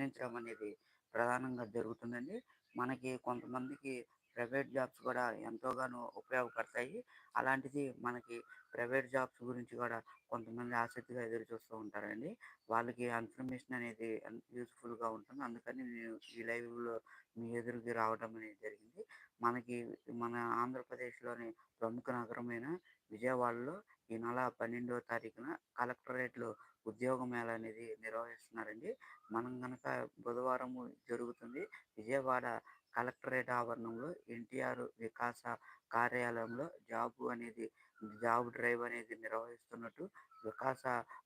అందించడం అనేది ప్రధానంగా జరుగుతుందండి. మనకి కొంతమందికి ప్రైవేట్ జాబ్స్ కూడా ఎంతోగానో ఉపయోగపడతాయి. అలాంటిది మనకి ప్రైవేట్ జాబ్స్ గురించి కూడా కొంతమంది ఆసక్తిగా ఎదురు చూస్తూ ఉంటారండి. వాళ్ళకి ఇన్ఫర్మేషన్ అనేది యూస్ఫుల్గా ఉంటుంది. అందుకని నేను ఈ లైవ్‌లో మీ ఎదురుకి రావడం అనేది జరిగింది. మనకి మన ఆంధ్రప్రదేశ్‌లోని ప్రముఖ నగరమైన విజయవాడలో ఈ నెల 12వ తారీఖున కలెక్టరేట్‌లో ఉద్యోగ మేళ అనేది నిర్వహిస్తున్నారండి. మనం గనక బుధవారము జరుగుతుంది. విజయవాడ కలెక్టరేట్ ఆవరణంలో ఎన్టీఆర్ వికాస కార్యాలయంలో జాబు అనేది జాబ్ డ్రైవ్ అనేది నిర్వహిస్తున్నట్టు Vikasa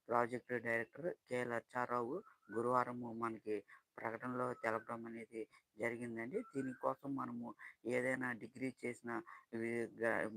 project director K. Laccharao గురువారము మనకి ప్రకటనలో తెలపడం అనేది జరిగిందండి. దీనికోసం మనము ఏదైనా డిగ్రీ చేసిన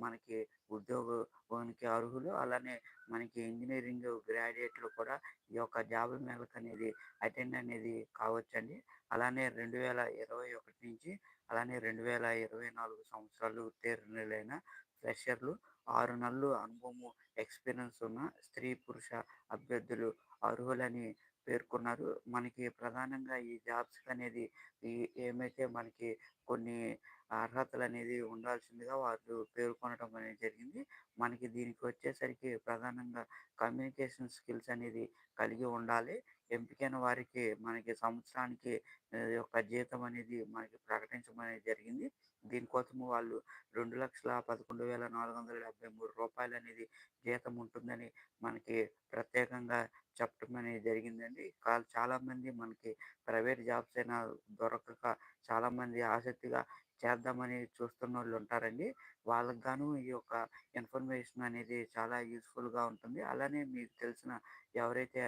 మనకి ఉద్యోగానికి అర్హులు. అలానే మనకి ఇంజనీరింగ్ గ్రాడ్యుయేట్‌లు కూడా ఈ యొక్క జాబ్ మేళాకనేది అటెండ్ అనేది కావచ్చండి. అలానే 2021 నుంచి అలానే 2024 సంవత్సరాలు ఉత్తీర్ణులైన ఫ్రెషర్‌లు, ఆరు నెలలు అనుభవము, ఎక్స్‌పీరియన్స్ ఉన్న స్త్రీ, పురుష అభ్యర్థులు అర్హులని పేర్కొన్నారు. మనకి ప్రధానంగా ఈ జాబ్స్ అనేది ఏమైతే మనకి కొన్ని అర్హతలు అనేది ఉండాల్సిందిగా వాళ్ళు పేర్కొనడం అనేది జరిగింది. మనకి దీనికి వచ్చేసరికి ప్రధానంగా కమ్యూనికేషన్ స్కిల్స్ అనేది కలిగి ఉండాలి. ఎంపికైన వారికి మనకి సంవత్సరానికి యొక్క జీతం అనేది మనకి ప్రకటించడం అనేది జరిగింది. దీనికోసం వాళ్ళు రెండు లక్షల పదకొండు వేల నాలుగు వందల డెబ్బై మూడు రూపాయలు అనేది జీతం ఉంటుందని మనకి ప్రత్యేకంగా చెప్పడం అనేది జరిగిందండి. కాల్ చాలామంది మనకి ప్రైవేట్ జాబ్స్ అయినా దొరకక చాలామంది ఆసక్తిగా చేద్దామని చూస్తున్న వాళ్ళు ఉంటారండి. వాళ్ళకి గాను ఈ యొక్క ఇన్ఫర్మేషన్ అనేది చాలా యూస్ఫుల్గా ఉంటుంది. అలానే మీకు తెలిసిన ఎవరైతే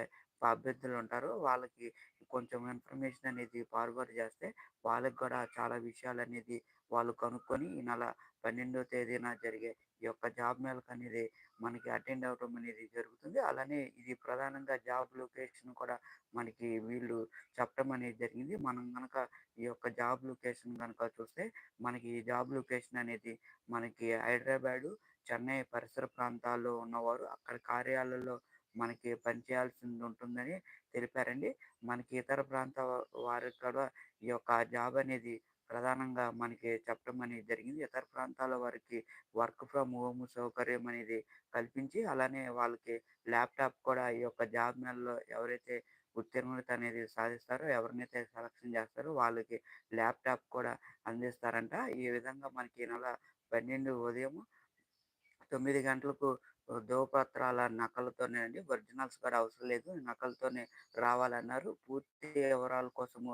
అభ్యర్థులు ఉంటారు వాళ్ళకి కొంచెం ఇన్ఫర్మేషన్ అనేది ఫార్వర్డ్ చేస్తే వాళ్ళకి కూడా చాలా విషయాలు అనేది వాళ్ళు కనుక్కొని ఈ నెల 12వ తేదీన జరిగే ఈ యొక్క జాబ్ మేళాకనేది మనకి అటెండ్ అవ్వటం అనేది జరుగుతుంది. అలానే ఇది ప్రధానంగా జాబ్ లొకేషన్ కూడా మనకి వీళ్ళు చెప్పడం అనేది జరిగింది. మనం కనుక ఈ యొక్క జాబ్ లొకేషన్ కనుక చూస్తే మనకి ఈ జాబ్ లొకేషన్ అనేది మనకి హైదరాబాదు, చెన్నై పరిసర ప్రాంతాల్లో ఉన్నవారు అక్కడ కార్యాలయాల్లో మనకి పనిచేయాల్సింది ఉంటుందని తెలిపారండి. మనకి ఇతర ప్రాంత వారికి కూడా ఈ యొక్క జాబ్ అనేది ప్రధానంగా మనకి చెప్పడం అనేది జరిగింది. ఇతర ప్రాంతాల వారికి వర్క్ ఫ్రమ్ హోమ్ సౌకర్యం అనేది కల్పించి అలానే వాళ్ళకి ల్యాప్‌టాప్ కూడా ఈ యొక్క జాబ్ మేళాలో ఎవరైతే ఉత్తీర్ణత అనేది సాధిస్తారో ఎవరినైతే సెలక్షన్ చేస్తారో వాళ్ళకి ల్యాప్‌టాప్ కూడా అందిస్తారంట. ఈ విధంగా మనకి ఈ నెల 12 ఉదయం తొమ్మిది గంటలకు ధృవపత్రాల నకలతోనే అండి. ఒరిజినల్స్ కూడా అవసరం లేదు. నకలతోనే రావాలన్నారు. పూర్తి వివరాల కోసము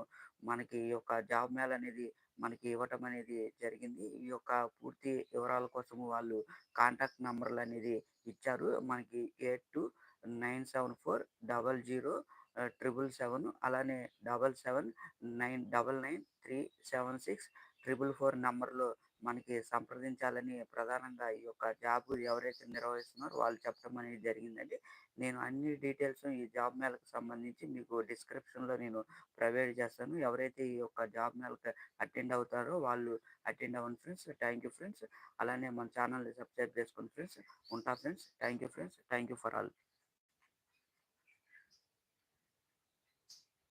మనకి ఈ యొక్క జాబ్ మేళా అనేది మనకి ఇవ్వటం అనేది జరిగింది. ఈ యొక్క పూర్తి వివరాల కోసము వాళ్ళు కాంటాక్ట్ నెంబర్లు అనేది ఇచ్చారు. మనకి eight two nine seven four double zero triple seven అలానే double seven nine double nine three seven six triple four నెంబర్లో మనకి సంప్రదించాలని ప్రధానంగా ఈ యొక్క జాబ్ ఎవరైతే నిర్వహిస్తున్నారో వాళ్ళు చెప్పడం అనేది జరిగిందండి. నేను అన్ని డీటెయిల్స్ ఈ జాబ్ మేళకు సంబంధించి మీకు డిస్క్రిప్షన్‌లో నేను ప్రొవైడ్ చేస్తాను. ఎవరైతే ఈ యొక్క జాబ్ మేళకు అటెండ్ అవుతారో వాళ్ళు అటెండ్ అవ్వండి ఫ్రెండ్స్. Thank you friends. అలానే మన ఛానల్ని సబ్స్క్రైబ్ చేసుకోండి ఫ్రెండ్స్. ఉంటా friends. Thank you friends. Thank you for all.